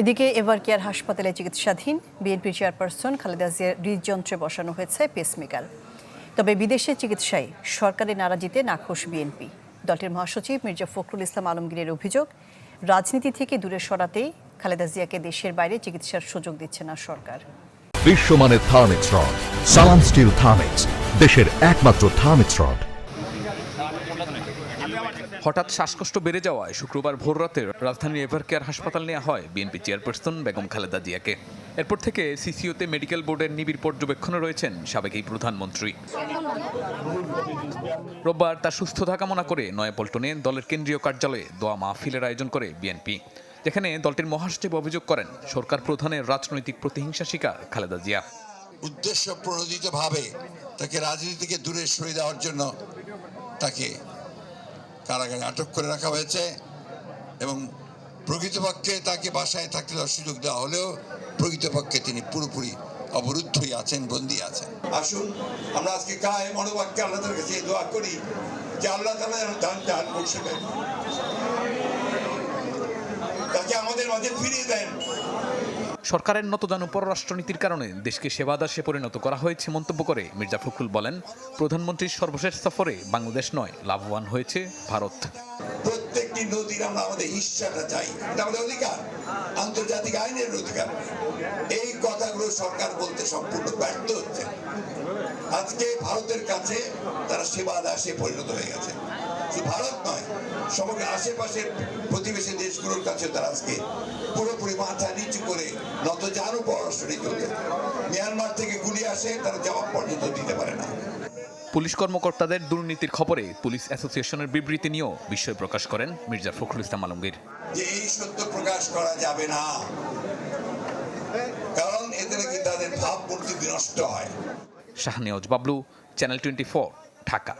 এদিকে এবার কেয়ার হাসপাতালে চিকিৎসাধীন বিএনপি চেয়ারপারসন খালেদা জিয়ার হৃদযন্ত্রে বসানো হয়েছে পেসমেকার তবে বিদেশে চিকিৎসায় সরকারি নারাজিতে নাখোশ বিএনপি। দলটির মহাসচিব মির্জা ফখরুল ইসলাম আলমগীরের অভিযোগ, রাজনীতি থেকে দূরে সরাতেই খালেদা জিয়াকে দেশের বাইরে চিকিৎসার সুযোগ দিচ্ছে না সরকার। বিশ্বমানের Thermex rod, Salam steel Thermex, দেশের একমাত্র থার্মিক্স রড। হঠাৎ শ্বাসকষ্ট বেড়ে যাওয়ায় শুক্রবার ভোররাতে রাজধানীর এভার কেয়ার হাসপাতাল নেওয়া হয় বিএনপি চেয়ারপারসন বেগম খালেদা জিয়াকে। এরপর থেকে সিসিওতে মেডিকেল বোর্ডের নিবিড় পর্যবেক্ষণে রয়েছেন সাবেক এই প্রধানমন্ত্রী। রোববার তার সুস্থতা কামনা করে নয়াপল্টনে দলের কেন্দ্রীয় কার্যালয়ে দোয়া মাহফিলের আয়োজন করে বিএনপি। যেখানে দলটির মহাসচিব অভিযোগ করেন, সরকার প্রধানের রাজনৈতিক প্রতিহিংসা শিকার খালেদা জিয়া। উদ্দেশ্য প্রণোদিতভাবে তাকে রাজনীতি থেকে দূরে সরিয়ে দেওয়ার জন্য তাকে কারাগারে আটক করে রাখা হয়েছে এবং প্রকৃতপক্ষে তাকে বাসায় থাকতে দেওয়ার সুযোগ দেওয়া হলেও প্রকৃতপক্ষে তিনি পুরোপুরি অবরুদ্ধই আছেন, বন্দী আছেন। আসুন, আমরা আজকে গায়ে মনোবাক্যে আল্লাহর কাছে দোয়া করি যে আল্লাহ তালা যেন দান দান মুর্শিদের তাকে আমাদের মাঝে ফিরিয়ে দেন। সরকারের নতজানু পররাষ্ট্রনীতির কারণে দেশকে সেবা দাসে পরিণত করা হয়েছে মন্তব্য করে মির্জা ফখরুল বলেন, প্রধানমন্ত্রীর সর্বশেষ সফরে বাংলাদেশ নয়, লাভবান হয়েছে ভারত। প্রত্যেকটি নদীর আমরা আমাদের হিস্সাটা চাই। আমাদের অধিকার, আন্তর্জাতিক আইনের অধিকার। এই কথাগুলো সরকার বলতে সম্পূর্ণ ব্যর্থ হচ্ছে। আজকে ভারতের কাছে তারা সেবা দাসে পরিণত হয়ে গেছে। ভারত নয়, সমগ্র আশেপাশের প্রতিবেশী দেশগুলোর কাছে তারা আজকে পুরোপুরি মাথা নিচু মিয়ানমার থেকে গুলি আসে তারা জবাব পর্যন্ত দিতে পারে না। পুলিশ কর্মকর্তাদের দুর্নীতির খবরে পুলিশ অ্যাসোসিয়েশনের বিবৃতি নিয়েও বিস্ময় প্রকাশ করেন মির্জা ফখরুল ইসলাম আলমগীর। যে এই সত্য প্রকাশ করা যাবে না কারণ এতে নাকি তাদের ভাবমূর্তি বিনষ্ট হয়। Shahnewaz Bablu channel twenty Dhaka.